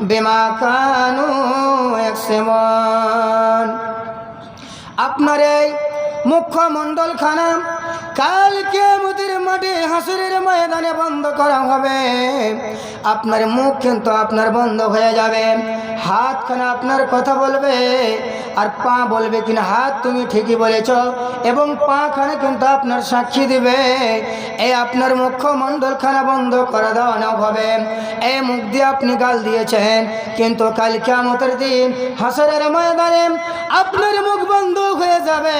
বিমা কানু ইয়াকসিবুন আপনার এই মুখ্যমণ্ডল খানা কালকে মুদির মাঠে হাসুরের ময়দানে বন্ধ করা হবে। আপনার মুখ কিন্তু আপনার বন্ধ হয়ে যাবে। হাতখানা আপনার কথা বলবে। আর পা বলবে কিনা? হাত তুমি ঠিকই বলেছ। এবং পা খানে কিন্তু আপনার সাক্ষী দিবে। এই আপনার মুখ্যমণ্ডলখানা বন্ধ করে দেওয়ানো হবে। এই মুখ দিয়ে আপনি গাল দিয়েছেন। কিন্তু কাল কেমতের দিন হাসরের ময়দানে আপনার মুখ বন্ধ হয়ে যাবে।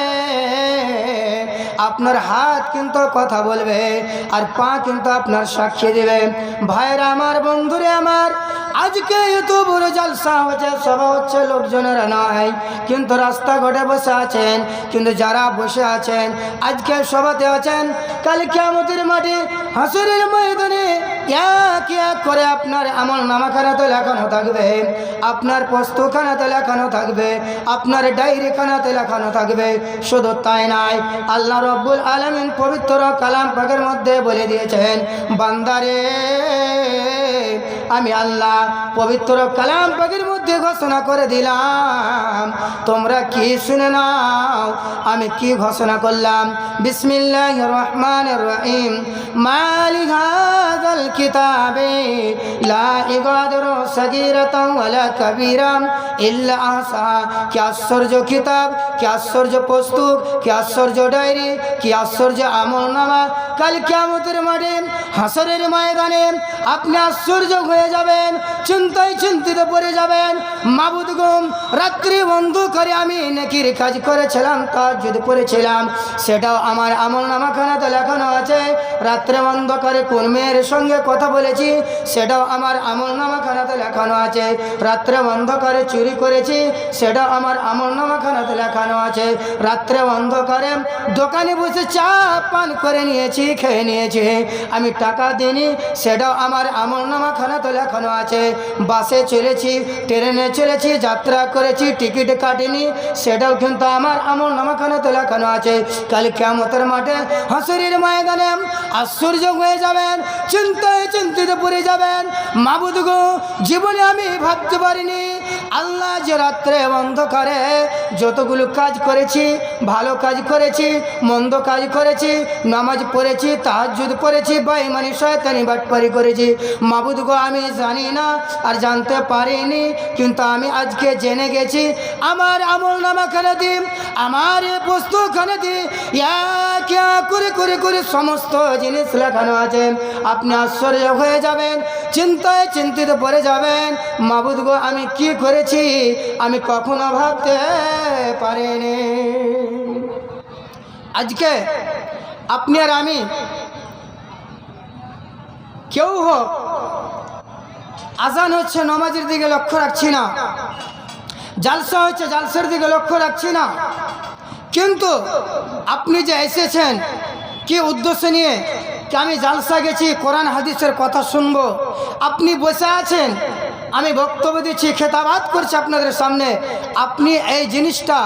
আপনার হাত কিন্তু কথা বলবে। আর পা কিন্তু আপনার সাক্ষী দিবে। ভাইরা আমার, বন্ধুরে আমার আজকে বড় জলসা হচ্ছে, সভা হচ্ছে, লোকজনেরা নয় কিন্তু রাস্তাঘাটে বসে আছেন, কিন্তু যারা বসে আছেন, আজকে সভাতে আছেন, কাল কেমতির মাঠে, হাসুরের ময়দানে এক এক করে আপনার আমল নামাখানাতে লেখানো থাকবে, আপনার পোস্তখানাতে লেখানো থাকবে, আপনার ডায়েরি খানাতে লেখানো থাকবে। শুধু তাই নাই আল্লাহ রব্বুল আলমিন পবিত্র কালাম পাকের মধ্যে বলে দিয়েছেন, বান্দারে আমি আল্লাহ পবিত্র কালাম পাকের মধ্যে ঘোষণা করে দিলাম। তোমরা কি শুনে নাও? আমি কি ঘোষণা করলাম? বিসমিল্লাহ রহমান রহিম। মালিক হাদাল কিতাবে, লা ইগাদিরু সাগীরাতাও ওয়ালা কাবীরাম ইল্লা আহসাহা কি আশ্চর্য কিতাব, কি আশ্চর্য পুস্তক, কি আশ্চর্য ডায়েরি, কি আশ্চর্য আমলনামা। কাল কিয়ামতের মাঠে হাসরের ময়দানে আপনি আশ্চর্য হয়ে যাবেন, চিন্তায় চিন্তিত পড়ে যাবেন। মাবুদ গুম রাত্রি বন্ধ করে আমি নেকির কাজ করেছিলাম কাজ যদি করেছিলাম সেটাও আমার আমল নামাখানাতে লেখানো আছে। রাত্রে অন্ধকারে কোন মেয়ের সঙ্গে কথা বলেছি, সেটাও আমার আমল নামাখানাতে লেখানো আছে। রাত্রে অন্ধকারে চুরি করেছি, সেটাও আমার আমল নামাখানাতে লেখানো আছে। রাত্রে অন্ধকারে দোকানে বসে চা পান করে নিয়েছি, খেয়ে নিয়েছি। আমি টাকা দিইনি, সেটাও আমার আমল নামাখানাতে লেখানো আছে। বাসে চলেছি, ট্রেনে চলেছি, যাত্রা করেছি, টিকিট কাটিনি, সেটাও কিন্তু আমার আমল নামাখানাতে লেখানো আছে। কাল কেমতের মাঠে হাসুরির ময়দানে আশ্চর্য হয়ে যাবেন, চিন্তায় চিন্তিত পড়ে যাবেন। মাবুদ গো, জীবনে আমি ভাবতে পারিনি। আল্লাহ যে রাত্রে অন্ধকারে যতগুলো কাজ করেছি, ভালো কাজ করেছি, মন্দ কাজ করেছি, নামাজ পড়েছি তাহাজুদ পড়েছি বাইমানি শয়তানি বাটপারি করেছি। মাবুদ গো, আমি জানি না আর জানতে পারিনি, কিন্তু আমি আজকে জেনে গেছি, আমার আমল নামাখানে দি আমার এ পুস্তকখানে দি করে করে করে সমস্ত জিনিস লেখানো আছে। আপনি আশ্চর্য হয়ে যাবেন, চিন্তায় চিন্তিত পড়ে যাবেন, মাবুদ গো, আমি কি করেছি, আমি কখনো ভাবতে পারিনি। আজকে আপনি আর আমি কেউ হোক, আজান হচ্ছে নমাজের দিকে লক্ষ্য রাখছি না, জালসা হচ্ছে জালসার দিকে লক্ষ্য রাখছি না। কিন্তু আপনি যে এসেছেন, কি উদ্দেশ্য নিয়ে কি আমি জালসা গেছি, কোরআন, হাদিসের কথা শুনব? আপনি বসে আছেন আমি বক্তব্য দিচ্ছি খেতাবাদ করছি আপনাদের সামনে। আপনি এই জিনিসটা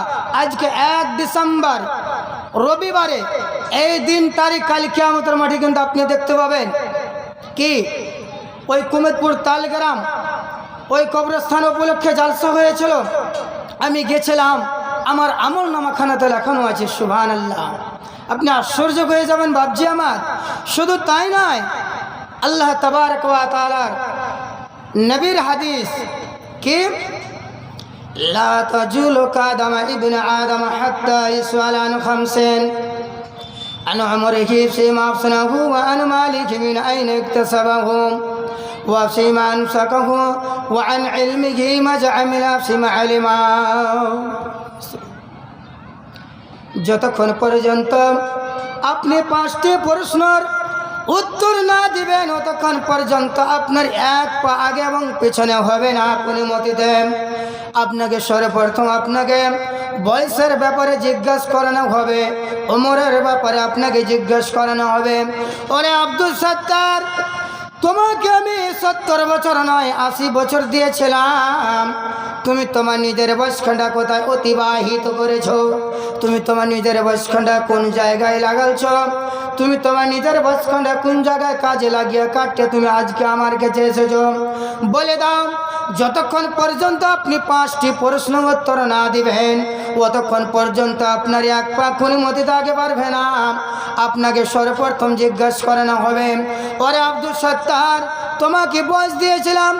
আজকে এক ডিসেম্বর, রবিবারে, এই দিন, তারিখ, কালী, কেয়ামতের মাঠে কিন্তু আপনি দেখতে পাবেন কি? ওই কুমেদপুর তালগ্রাম, ওই কবরস্থান উপলক্ষে জালসা হয়েছিল। আমি গেছিলাম, আমার আমল নামাখানাতে লেখানো আছে সুভান আল্লাহ আপনি আশ্চর্য হয়ে যাবেন ভাবছি আমার। শুধু তাই নয়, আল্লাহ তবারক তাআলার নবীর হাদিস কি لا تجول قدم ابن آدم حتى يسأل عن خمسين عن عمره فيما أفسنه وعن ماله من أين اكتسبه وفيما أنفقه وعن علمه ما عمل فيما علمه যতক্ষণ পর্যন্ত আপনি পাঁচটি প্রশ্নর উত্তর না দিবেন ততক্ষণ পর্যন্ত আপনার এক পা আগে এবং পেছনে হবে না আপনি মতিতে। আপনাকে সর্বপ্রথম আপনাকে বয়সের ব্যাপারে জিজ্ঞাসা করানো হবে, ওমরের ব্যাপারে আপনাকে জিজ্ঞাসা করানো হবে। ওরে আব্দুল সত্তার, তোমাকে আমি সত্তর বছর নয়, আশি বছর দিয়েছিলাম। তুমি তোমার নিজের বয়সখানটা কোথায় অতিবাহিত করেছ? তুমি তোমার নিজের বয়সখানটা কোন জায়গায় লাগালছ? তুমি তোমার নিজের বয়সখানটা কোন জায়গায় কাজে লাগিয়ে কাটতে তুমি আজকে আমার কাছে এসেছ? বলে দাও, যতক্ষণ পর্যন্ত আপনি পাঁচটি প্রশ্ন উত্তর না দিবেন, অতক্ষণ পর্যন্ত আপনার এক পা মতি আগে পারবে না। আপনাকে সর্বপ্রথম জিজ্ঞাসা করানো হবে, ওরে আব্দুল সত্তার, তোমাকে বয়স দিয়েছিলাম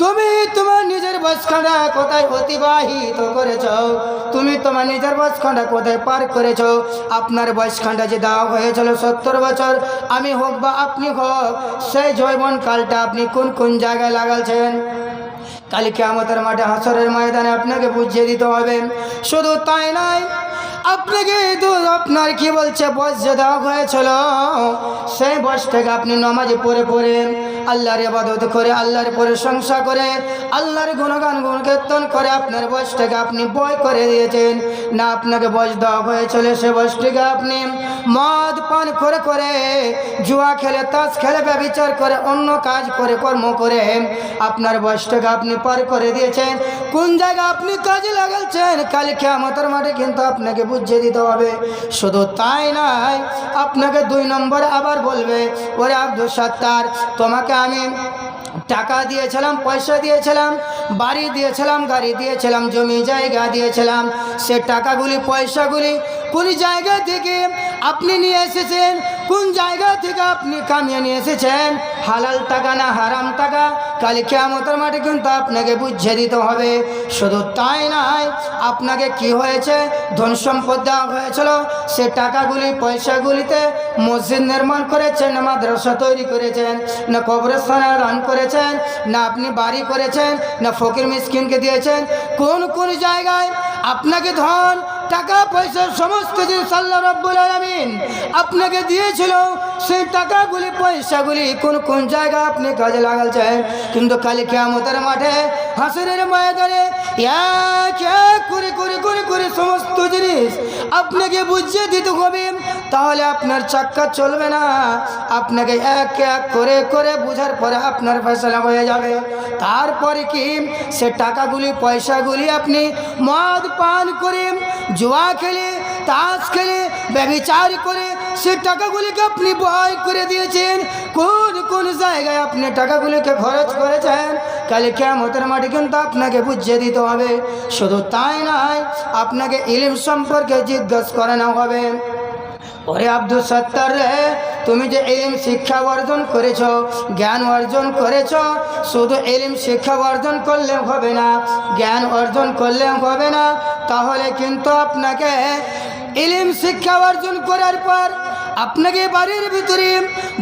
তুমি তোমার নিজের বয়সখানা কোথায় অতিবাহিত করেছ? তুমি তোমার নিজের বয়সখানটা কোথায় পার করেছ? আপনার বয়সখানটা যে দেওয়া হয়েছিল সত্তর বছর, আমি হোক বা আপনি হোক, সেই জৈবন কালটা আপনি কোন কোন জায়গায় লাগালছেন? কালকে আমাদের মাঠে হাসরের ময়দানে আপনাকে বুঝিয়ে দিতে হবে। শুধু তাই নয়, আপনাকে তো আপনার কি বলছে বস যে দেওয়া হয়েছিল, সেই বয়স থেকে আপনি নমাজে পড়ে পড়ে আল্লাহর ইবাদত করে, আল্লাহর প্রশংসা করে, আল্লাহর গুণগান গুণ গুণকীর্তন করে, আপনার বয়সটাকে আপনি বয় করে দিয়েছেন। না আপনাকে বয়স দেওয়া হয়েছিল সে বয়সটিকে আপনি মদ, পান করে করে, জুয়া খেলে, তাস খেলে, ব্যবচার করে, অন্য কাজ করে, কর্ম করে, আপনার বয়সটাকে আপনি পার করে দিয়েছেন। কোন জায়গা আপনি কাজে লাগাচ্ছেন কালকে আমাদের মাঠে কিন্তু আপনাকে বুঝিয়ে দিতে হবে। শুধু তাই নয়, আপনাকে দুই নম্বর আবার বলবে, ওরে আব্দুল সত্তার, তোমাকে আমি টাকা দিয়েছিলাম, পয়সা দিয়েছিলাম, বাড়ি দিয়েছিলাম, গাড়ি দিয়েছিলাম, জমি জায়গা দিয়েছিলাম। সে টাকাগুলি, পয়সাগুলি কোন জায়গা থেকে আপনি নিয়ে এসেছেন কোন জায়গা থেকে আপনি কামিয়ে নিয়ে এসেছেন? হালাল টাকা না হারাম টাকা? কালি কেমতের মাঠে কিন্তু আপনাকে বুঝিয়ে দিতে হবে। শুধু তাই নয়, আপনাকে কি হয়েছে? ধন সম্পদ দেওয়া হয়েছিল। সে টাকাগুলি পয়সাগুলিতে মসজিদ নির্মাণ করেছেন, না মাদ্রাসা তৈরি করেছেন, না কবরস্থানে দান করেছেন, না আপনি বাড়ি করেছেন, না ফকির মিসকিনকে দিয়েছেন। কোন কোন জায়গায় আপনাকে ধন টাকা পয়সা সমস্ত জিনিস আল্লাহ রব্বুল আলমিন আপনাকে দিয়েছিল। সেই টাকাগুলি, পয়সাগুলি কোন কোন জায়গা আপনি কাজে লাগাচ্ছেন কিন্তু কালি কেমতের মাঠে হাসিনের ময়দানে এক এক করে করে করে করে সমস্ত জিনিস আপনাকে বুঝিয়ে দিতে হবে। তাহলে আপনার চাক্কা চলবে না। আপনাকে এক এক করে করে বুঝার পরে আপনার ফেসলা হয়ে যাবে। তারপরে কি? সে টাকাগুলি, পয়সাগুলি আপনি মদ পান করে জুয়া খেলে, তাস খেলে ব্যবচার করে, সে টাকাগুলিকে আপনি বয় করে দিয়েছেন। কোন কোন জায়গায় আপনি টাকাগুলিকে খরচ করেছেন? কালে কেমতের মাটি কিন্তু আপনাকে বুঝিয়ে দিতে হবে। শুধু তাই নয়, আপনাকে ইলিম সম্পর্কে জিজ্ঞাসা করানো হবে। ওরে আব্দুল সত্তর রে তুমি যে এলিম শিক্ষা অর্জন করেছ, জ্ঞান অর্জন করেছ, শুধু এলিম শিক্ষা অর্জন করলে হবে না, জ্ঞান অর্জন করলে হবে না, তাহলে কিন্তু আপনাকে এলিম শিক্ষা অর্জন করার পর আপনাকে বাড়ির ভিতরে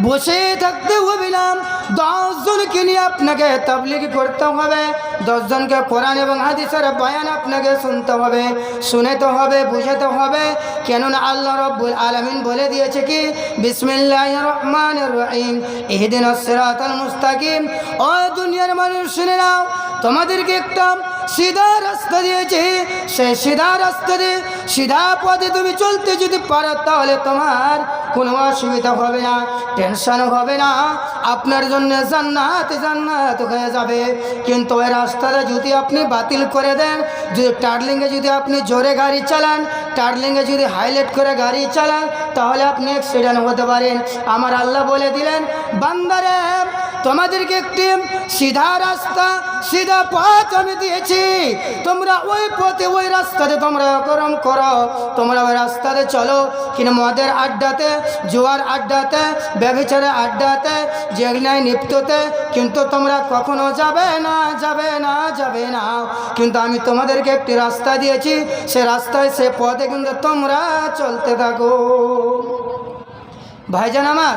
বসে থাকতে হবে না। দশজনকে নিয়ে আপনাকে তাবলিগ করতে হবে। দশজনকে কোরআন এবং হাদিসের বয়ান আপনাকে শুনতে হবে শুনেতে হবে বুঝাতে হবে। কেননা আল্লাহ রব্বুল আলমিন বলে দিয়েছে কি? বিসমিল্লাহ রহমান রহিম। এহদিন সিরাতাল মুস্তাকিম। ও দুনিয়ার মানুষ, শুনে নাও। তোমাদেরকে একটা সিধা রাস্তা দিয়েছে সেই সিধা রাস্তা দিয়ে সিধা পথে তুমি চলতে যদি পারো তাহলে তোমার কোনো অসুবিধা হবে না টেনশন হবে না। আপনার জন্য জান্নাত জান্নাত হয়ে যাবে। কিন্তু ওই রাস্তাটা যদি আপনি বাতিল করে দেন, যদি টার্লিংয়ে যদি আপনি জোরে গাড়ি চালান টার্লিংয়ে যদি হাইলাইট করে গাড়ি চালান, তাহলে আপনি অ্যাক্সিডেন্ট হতে পারেন। আমার আল্লাহ বলে দিলেন, বান্দারে তোমাদেরকে একটি সিধা রাস্তা, সিধা পথ আমি দিয়েছি। তোমরা ওই পথে, ওই রাস্তাতে তোমরা করম করো। তোমরা ওই রাস্তাতে চলো। কিন্তু মদের আড্ডাতে, জোয়ার আড্ডাতে ব্যবচারের আড্ডাতে যেগনায় নিপ্ততে কিন্তু তোমরা কখনো যাবে না যাবে না যাবে না। কিন্তু আমি তোমাদেরকে একটি রাস্তা দিয়েছি। সে রাস্তায়, সে পথে কিন্তু তোমরা চলতে থাকো। ভাইজান আমার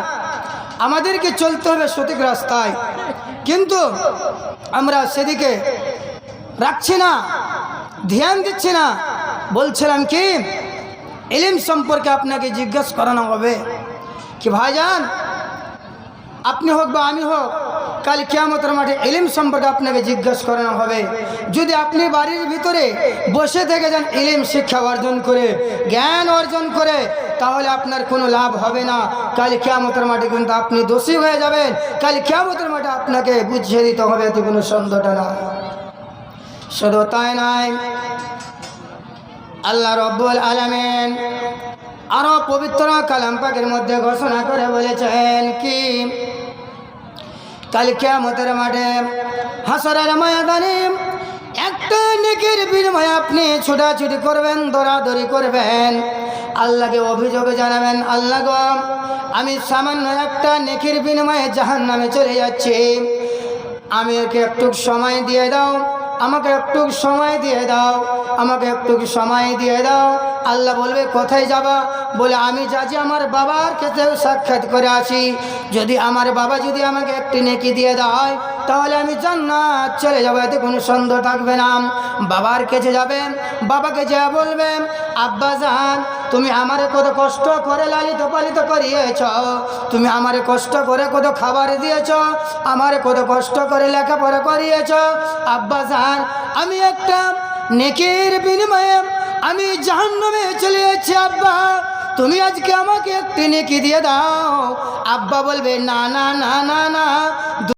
আমাদেরকে চলতে হবে সঠিক রাস্তায়। কিন্তু আমরা সেদিকে রাখছি না, ধ্যান দিচ্ছি না। বলছিলাম কি, এলিম সম্পর্কে আপনাকে জিজ্ঞেস করানো হবে। কি ভাইজান, আপনি হোক বা আমি হোক কাল কেয়ামতের মাঠে এলিম সম্পর্কে আপনাকে জিজ্ঞেস করানো হবে। যদি আপনি বাড়ির ভিতরে বসে থেকে যান এলিম শিক্ষা অর্জন করে, জ্ঞান অর্জন করে, তাহলে আপনার কোনো লাভ হবে না। কাল কেয়ামতের মাঠে কিন্তু আপনি দোষী হয়ে যাবেন। কাল কেয়ামতের মাঠে আপনাকে বুঝিয়ে দিতে হবে, এতে কোনো সন্দেহটা না শুধু তাই নাই আল্লাহ রব্বুল আলমেন আরও পবিত্র কালাম পাকের মধ্যে ঘোষণা করে বলেছেন কি? কাল কেয়ামতের মাঠে হাসরের ময়দানে একটা নেকের বিনিময়ে আপনি ছোটাছুটি করবেন দৌড়াদৌড়ি করবেন। আল্লাহকে অভিযোগ জানাবেন, আল্লাহ গো, আমি সামান্য একটা নেকির বিনিময়ে জাহান নামে চলে যাচ্ছি। আমি ওকে একটু সময় দিয়ে দাও। আমাকে একটু সময় দিয়ে দাও, আমাকে একটু সময় দিয়ে দাও। আল্লাহ বলবে, কোথায় যাবা? বলে, আমি যাচ্ছি আমার বাবার কাছে সাক্ষাৎ করে আসি। যদি আমার বাবা যদি আমাকে একটি নেকি দিয়ে দেয়, তাহলে আমি জান্নাত চলে যাব, এতে কোনো সন্দেহ থাকবে না। বাবার কাছে যাবেন, বাবাকে যা বলবেন, আব্বা যান তুমি আমারে কত কষ্ট করে লালিত পালিত করিয়েছ? তুমি আমারে কষ্ট করে কত খাবার দিয়েছ? আমারে কত কষ্ট করে লেখাপড়া করিয়েছ? আব্বা যান আমি একটা নেকের বিনিময়ে আমি জাহান্নামে চলে আব্বা। তুমি আজকে আমাকে একটি নেকি দিয়ে দাও। আব্বা বলবে, না না না না না।